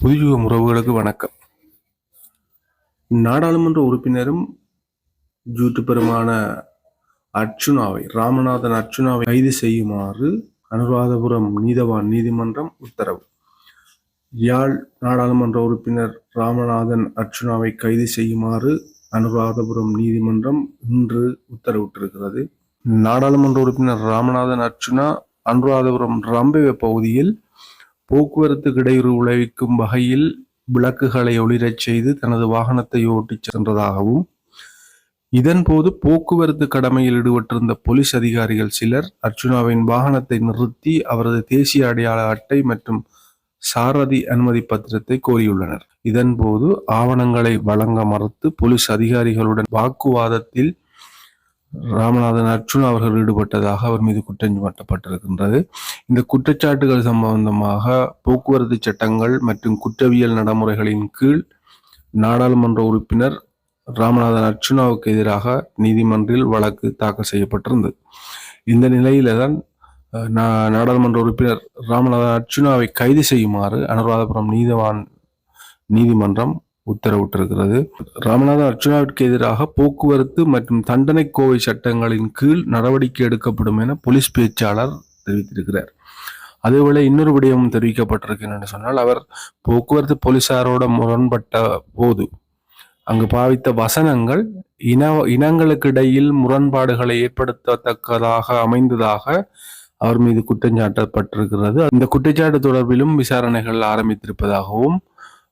புதியுகம் உறவுகளுக்கு வணக்கம். நாடாளுமன்ற உறுப்பினரும் ஜூட்டு பெருமான அர்ச்சுனாவை ராமநாதன் அர்ச்சுனாவை கைது செய்யுமாறு அனுராதபுரம் நீதவான் நீதிமன்றம் உத்தரவு. யாழ் நாடாளுமன்ற உறுப்பினர் ராமநாதன் அர்ச்சுனாவை கைது செய்யுமாறு அனுராதபுரம் நீதிமன்றம் இன்று உத்தரவிட்டிருக்கிறது. நாடாளுமன்ற உறுப்பினர் ராமநாதன் அர்ச்சுனா அனுராதபுரம் ரம்பைவ பகுதியில் போக்குவரத்து இடையூறு விளைவிக்கும் வகையில் விளக்குகளை ஒளிரச் செய்து தனது வாகனத்தை ஓட்டிச் சென்றதாகவும் இதன்போது போக்குவரத்து கடமையில் ஈடுபட்டிருந்த போலீஸ் அதிகாரிகள் சிலர் அர்ஜுனாவின் வாகனத்தை நிறுத்தி அவரது தேசிய அடையாள அட்டை மற்றும் சாரதி அனுமதி பத்திரத்தை கோரியுள்ளனர். இதன்போது ஆவணங்களை வழங்க மறுத்து போலீஸ் அதிகாரிகளுடன் வாக்குவாதத்தில் ராமநாதன் அர்ச்சுனா அவர்கள் ஈடுபட்டதாக அவர் மீது குற்றம் சுமத்தப்பட்டிருக்கின்றது. இந்த குற்றச்சாட்டுகள் சம்பந்தமாக போக்குவரத்து சட்டங்கள் மற்றும் குற்றவியல் நடைமுறைகளின் கீழ் நாடாளுமன்ற உறுப்பினர் ராமநாதன் அர்ச்சுனாவுக்கு எதிராக நீதிமன்றில் வழக்கு தாக்கல் செய்யப்பட்டிருந்தது. இந்த நிலையில தான் நா- நாடாளுமன்ற உறுப்பினர் ராமநாதன் அர்ச்சுனாவை கைது செய்யுமாறு அனுராதபுரம் நீதவான் நீதிமன்றம் உத்தரவிட்டிருக்கிறது. ராமநாத அர்ச்சுனாவிற்கு எதிராக போக்குவரத்து மற்றும் தண்டனை கோவை சட்டங்களின் கீழ் நடவடிக்கை எடுக்கப்படும் என போலீஸ் பேச்சாளர் தெரிவித்திருக்கிறார். அதேவேளை இன்னொரு விடயமும் தெரிவிக்கப்பட்டிருக்கு என்று சொன்னால் அவர் போக்குவரத்து போலீசாரோட முரண்பட்ட போது அங்கு பாவித்த வசனங்கள் இன இனங்களுக்கு இடையில் முரண்பாடுகளை ஏற்படுத்தத்தக்கதாக அமைந்ததாக அவர் மீது குற்றஞ்சாட்டப்பட்டிருக்கிறது. இந்த குற்றச்சாட்டு தொடர்பிலும் விசாரணைகள் ஆரம்பித்திருப்பதாகவும்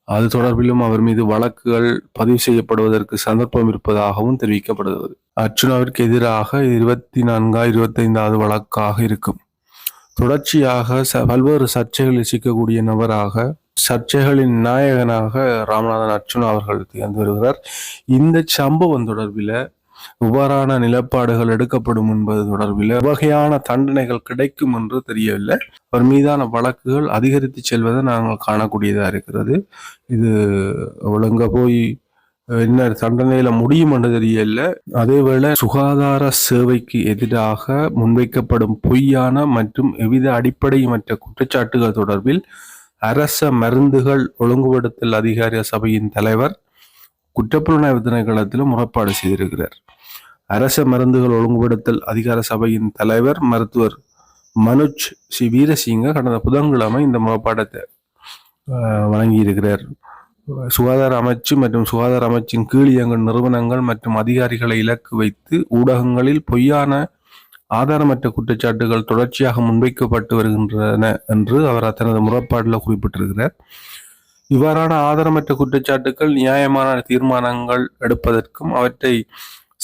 அது தொடர்பிலும் அவர் மீது வழக்குகள் பதிவு செய்யப்படுவதற்கு சந்தர்ப்பம் இருப்பதாகவும் தெரிவிக்கப்படுகிறது. அர்ச்சுனாவிற்கு எதிராக இருபத்தி நான்கா இருபத்தைந்தாவது வழக்காக இருக்கும். தொடர்ச்சியாக ச பல்வேறு சர்ச்சைகளில் சிக்கக்கூடிய நபராக சர்ச்சைகளின் நாயகனாக ராமநாதன் அர்ச்சுனா அவர்கள் திகழ்ந்து வருகிறார். இந்த சம்பவம் தொடர்பில் இவ்வாறான நிலப்பாடுகள் எடுக்கப்படும் என்பது தொடர்பில் வகையான தண்டனைகள் கிடைக்கும் என்று தெரியவில்லை. அவர் மீதான வழக்குகள் அதிகரித்து செல்வதை நாங்கள் காணக்கூடியதாக இருக்கிறது. இது ஒழுங்க போய் என்ன தண்டனையில முடியும் என்று தெரியல அதேவேளை சுகாதார சேவைக்கு எதிராக முன்வைக்கப்படும் பொய்யான மற்றும் எவ்வித அடிப்படையமற்ற குற்றச்சாட்டுகள் தொடர்பில் அரச மருந்துகள் ஒழுங்குபடுத்தல் அதிகார சபையின் தலைவர் குற்றப்புலனாய்வு திணைக்களத்திலும் முறைப்பாடு செய்திருக்கிறார். அரச மருந்துகள் ஒழுங்குபடுத்தல் அதிகார சபையின் தலைவர் மருத்துவர் மனுஜ் சி வீரசிங்க கடந்த புதன்கிழமை இந்த முறைப்பாடத்தை வழங்கியிருக்கிறார். சுகாதார அமைச்சு மற்றும் சுகாதார அமைச்சின் கீழ் இயங்கும் நிறுவனங்கள் மற்றும் அதிகாரிகளை இலக்கு வைத்து ஊடகங்களில் பொய்யான ஆதாரமற்ற குற்றச்சாட்டுகள் தொடர்ச்சியாக முன்வைக்கப்பட்டு வருகின்றன என்று அவர் தனது முறைப்பாட்டில் குறிப்பிட்டிருக்கிறார். இவ்வாறான ஆதாரமற்ற குற்றச்சாட்டுகள் நியாயமான தீர்மானங்கள் எடுப்பதற்கும் அவற்றை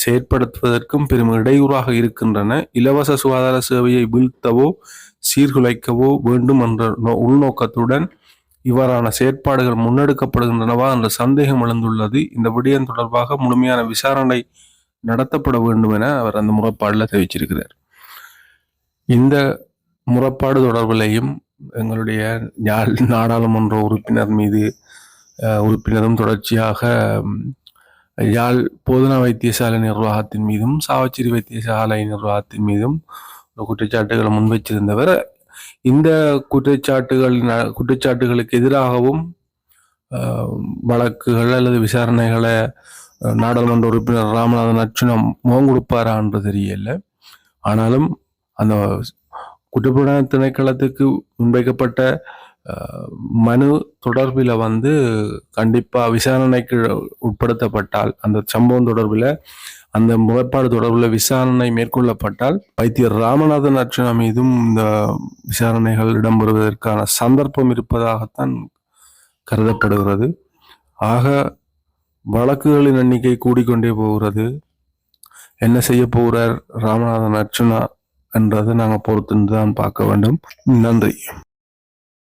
செயற்படுத்துவதற்கும் பெரும் இடையூறாக இருக்கின்றன. இலவச சுகாதார சேவையை வீழ்த்தவோ சீர்குலைக்கவோ வேண்டும் என்ற நோ- உள்நோக்கத்துடன் இவ்வாறான செயற்பாடுகள் முன்னெடுக்கப்படுகின்றனவா என்ற சந்தேகம் எழுந்துள்ளது. இந்த விடயம் தொடர்பாக முழுமையான விசாரணை நடத்தப்பட வேண்டும் என அவர் அந்த முறைப்பாடில் தெரிவிச்சிருக்கிறார். இந்த முறைப்பாடு தொடர்பிலையும் எங்களுடைய நாடாளுமன்ற உறுப்பினர் மீது உறுப்பினரும் தொடர்ச்சியாக யாழ் போதனா வைத்தியசாலை நிர்வாகத்தின் மீதும் சாவச்சேரி வைத்தியசாலை நிர்வாகத்தின் மீதும் குற்றச்சாட்டுகளை முன்வைச்சிருந்தவர் இந்த குற்றச்சாட்டுகளின் குற்றச்சாட்டுகளுக்கு எதிராகவும் வழக்குகள் அல்லது விசாரணைகளை நாடாளுமன்ற உறுப்பினர் ராமநாதன் அச்சுனம் முகம் கொடுப்பாரா என்று தெரியல. ஆனாலும் அந்த குற்றப்புலனாய்வு திணைக்களத்துக்கு முன்வைக்கப்பட்ட மனு தொடர்பில் வந்து கண்டிப்பாக விசாரணைக்கு உட்படுத்தப்பட்டால் அந்த சம்பவம் தொடர்பில் அந்த முறைப்பாடு தொடர்பில் விசாரணை மேற்கொள்ளப்பட்டால் வைத்தியர் ராமநாதன் அர்ச்சனா மீதும் இந்த விசாரணைகள் இடம்பெறுவதற்கான சந்தர்ப்பம் இருப்பதாகத்தான் கருதப்படுகிறது. ஆக வழக்குகளின் எண்ணிக்கை கூடிக்கொண்டே போகிறது. என்ன செய்ய போகிறார் ராமநாதன் அர்ச்சுனா என்றதை நாங்கள் பொறுத்துன்னு தான் பார்க்க வேண்டும். நன்றி.